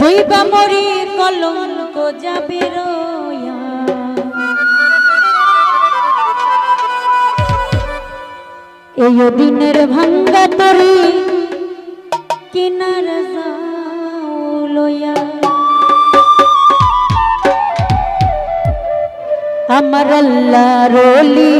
দৈবা মরি কলঙ্ক যাবে এই দিনের ভাঙ্গা তরি কিনার লয়া। আমার আল্লাহ রলি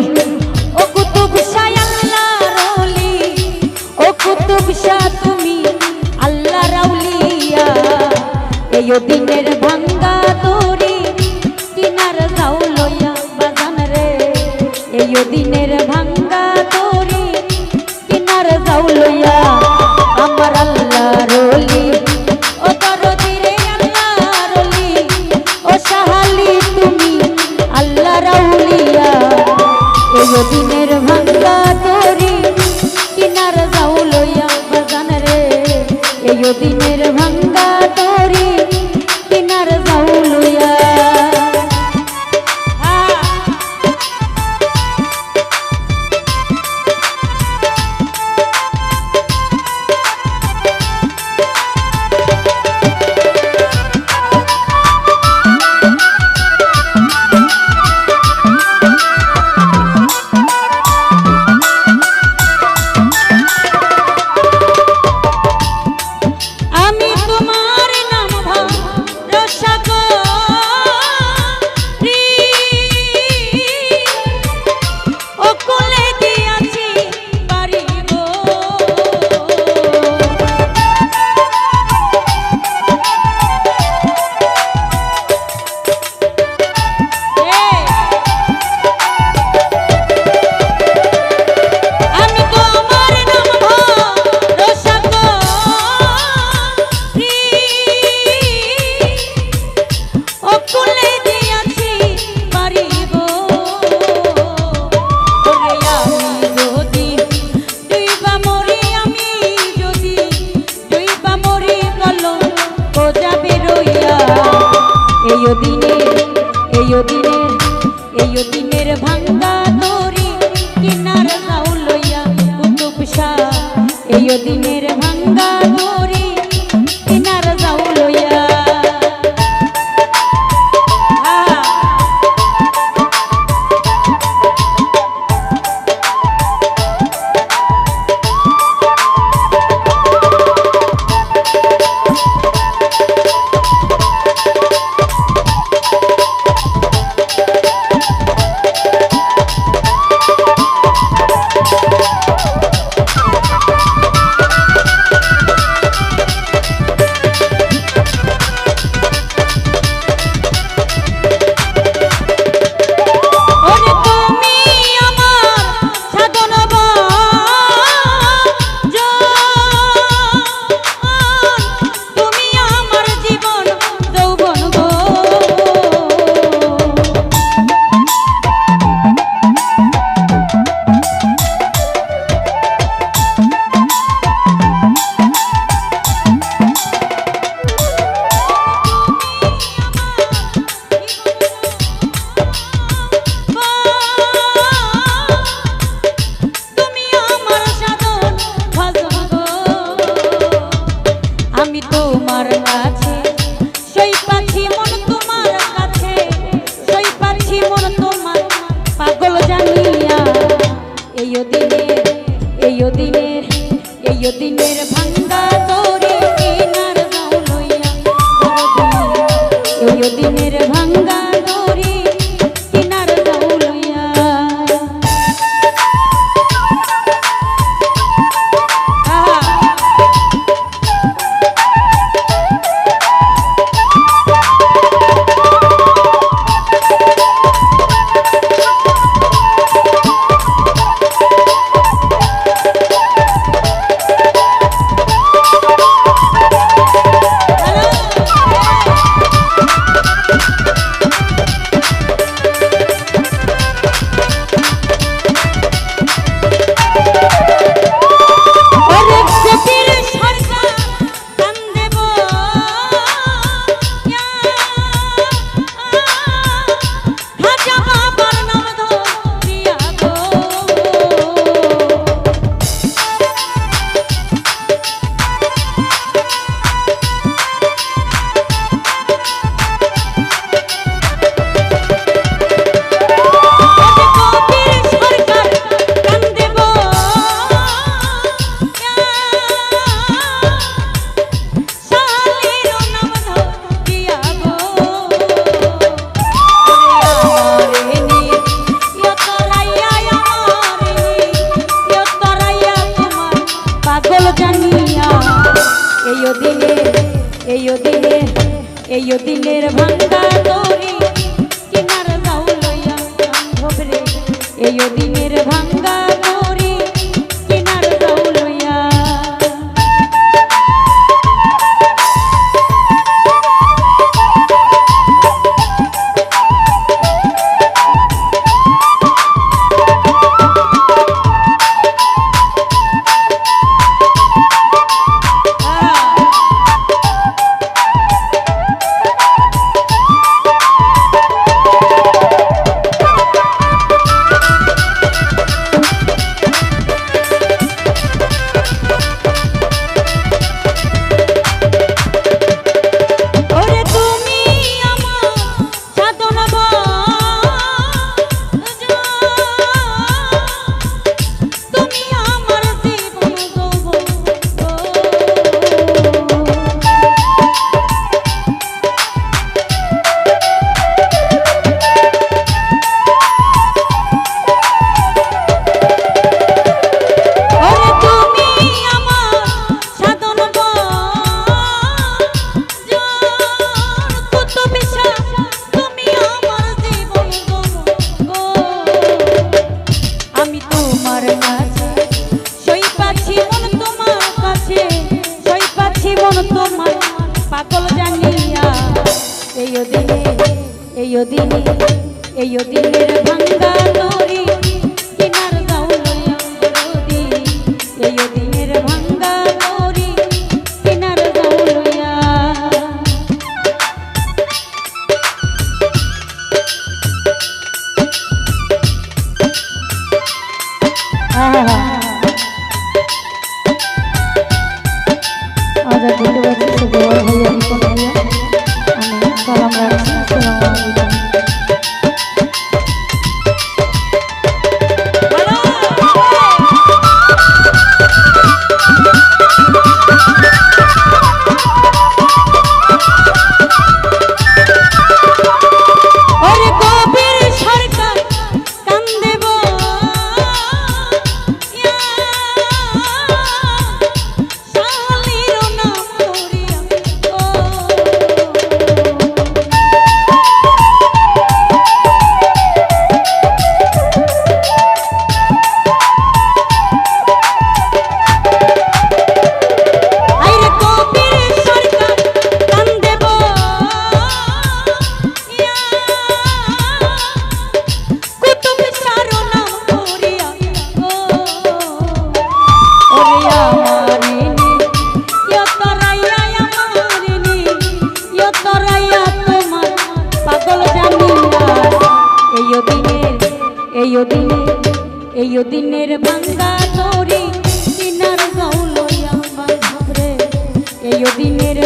এই দিনের ভাঙ্গা তরি কিনার দাও লইয়া এই দিনের ভাঙ্গা দিনের বাঙ্গা ধরি দিনার গাউলয়া বাঘরে এই দিনের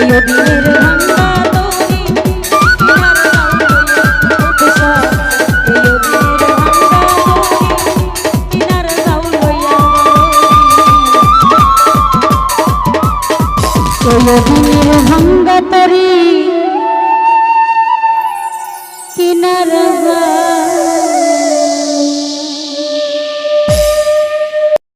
মামারি এই